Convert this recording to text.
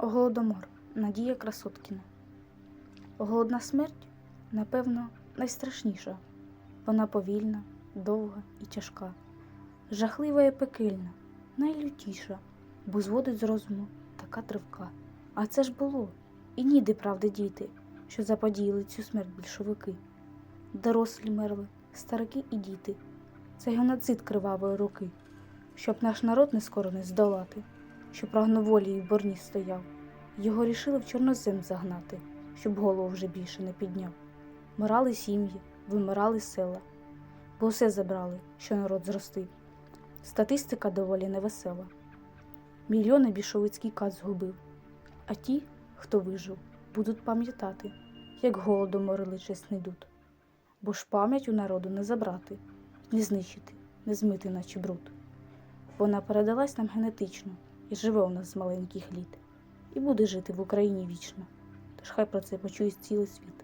Голодомор Надія Красоткіна. Голодна смерть, напевно, найстрашніша. Вона повільна, довга і тяжка, жахлива і пекельна, найлютіша, бо зводить з розуму така тривка. А це ж було, і ніде правди діти, що заподіяли цю смерть більшовики. Дорослі мерли, старики і діти. Це геноцид кривавої руки, щоб наш народ не скоро не здолати, що прагнув волі і в борні стояв. Його рішили в чорнозем загнати, щоб голову вже більше не підняв. Мирали сім'ї, вимирали села, бо все забрали, що народ зростив. Статистика доволі невесела. Мільйони більшовицький кат згубив, а ті, хто вижив, будуть пам'ятати, як голодом морили чесний дуд. Бо ж пам'ять у народу не забрати, не знищити, не змити, наче бруд. Вона передалась нам генетично і живе у нас з маленьких літ і буде жити в Україні вічно. Тож хай про це почує цілий світ.